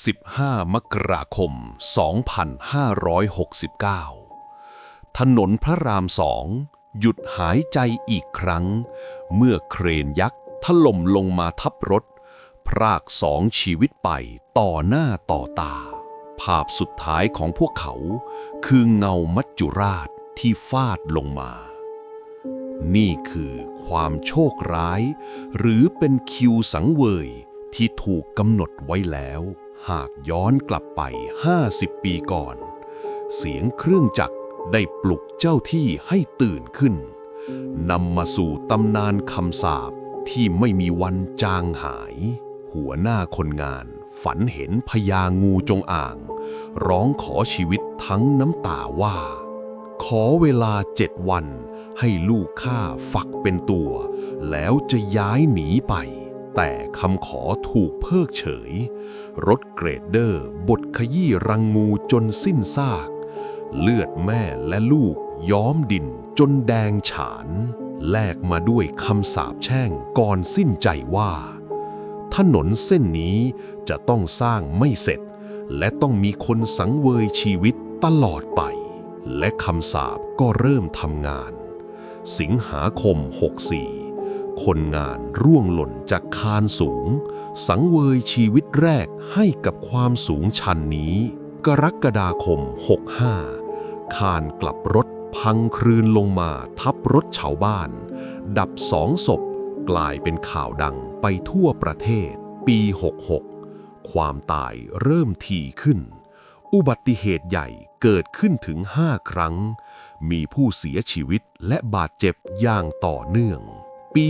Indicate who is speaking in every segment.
Speaker 1: 15 มกราคม 2569 ถนนพระรามสองหยุดหายใจอีกครั้ง เมื่อเครนยักษ์ถล่มลงมาทับรถ พรากสองชีวิตไปต่อหน้าต่อตา ภาพสุดท้ายของพวกเขา คือเงามัจจุราชที่ฟาดลงมา นี่คือความโชคร้าย หรือเป็นคิวสังเวยที่ถูกกำหนดไว้แล้ว หากย้อนกลับไป 50 ปีก่อน เสียงเครื่องจักรได้ปลุกเจ้าที่ให้ตื่นขึ้นนำมาสู่ตำนานคำสาปที่ไม่มีวันจางหาย หัวหน้าคนงานฝันเห็นพญางูจงอ่าง ร้องขอชีวิตทั้งน้ำตาว่า ขอเวลาเจ็ดวันให้ลูกข้าฝักเป็นตัว แล้วจะย้ายหนีไป แต่คำขอถูกเพิกเฉย รถเกรดเดอร์บดขยี้รังงูจนสิ้นซาก เลือดแม่และลูกย้อมดินจนแดงฉาน แลกมาด้วยคำสาปแช่งก่อนสิ้นใจว่า ถนนเส้นนี้จะต้องสร้างไม่เสร็จ และต้องมีคนสังเวยชีวิตตลอดไป และคำสาปก็เริ่มทำงาน สิงหาคม 64 คนงานร่วงหล่นจากคานสูง สังเวยชีวิตแรกให้กับความสูงชันนี้ กรกฎาคม 65 คานกลับรถพังคลืนลงมาทับรถชาวบ้าน ดับสองศพกลายเป็นข่าวดังไปทั่วประเทศ ปี 66 ความตายเริ่มถี่ขึ้น อุบัติเหตุใหญ่เกิดขึ้นถึง 5 ครั้ง มีผู้เสียชีวิตและบาดเจ็บอย่างต่อเนื่อง ปี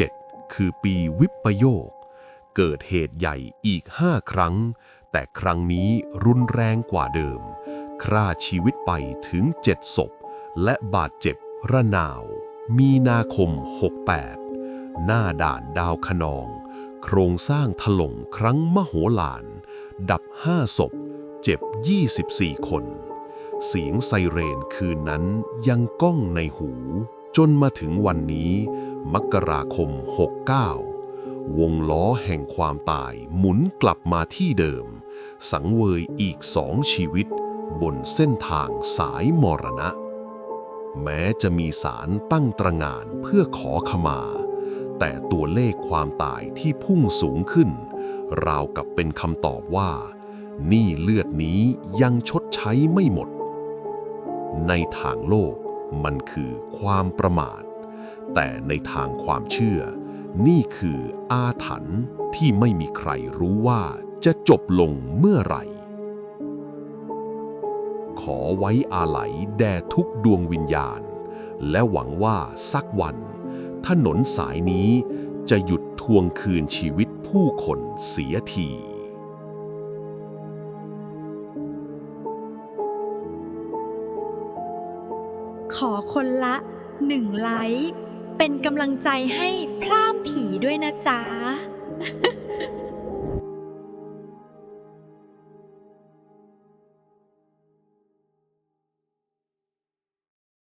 Speaker 1: 67 คือปีวิปโยค เกิดเหตุใหญ่อีก 5 ครั้ง แต่ครั้งนี้รุนแรงกว่าเดิม ฆ่าชีวิตไปถึง 7 ศพ และบาดเจ็บระนาว มีนาคม 68 หน้าด่านดาวคะนอง โครงสร้างถล่มครั้งมโหฬาร ดับ 5 ศพ เจ็บ 24 คน เสียงไซเรนคืนนั้นยังก้องในหูจนมาถึงวันนี้ มกราคม 69 วงล้อแห่งความตายหมุนกลับมาที่เดิม สังเวยอีกสองชีวิต บนเส้นทางสายมรณะ แม้จะมีสารตั้งตระงานเพื่อขอขมา แต่ตัวเลขความตายที่พุ่งสูงขึ้น ราวกับเป็นคำตอบว่า นี้เลือดนี้ยังชดใช้ไม่หมด ในทางโลกมันคือความประมาท แต่ในทางความเชื่อ นี่คืออาถรรพ์ที่ไม่มีใครรู้ว่าจะจบลงเมื่อไหร่ ขอไว้อาลัยแด่ทุกดวงวิญญาณ และหวังว่าสักวัน ถนนสายนี้จะหยุดทวงคืนชีวิตผู้คนเสียที
Speaker 2: ขอคนละ หนึ่งไลค์ เป็นกำลังใจให้พร่ามผีด้วยนะจ๊ะ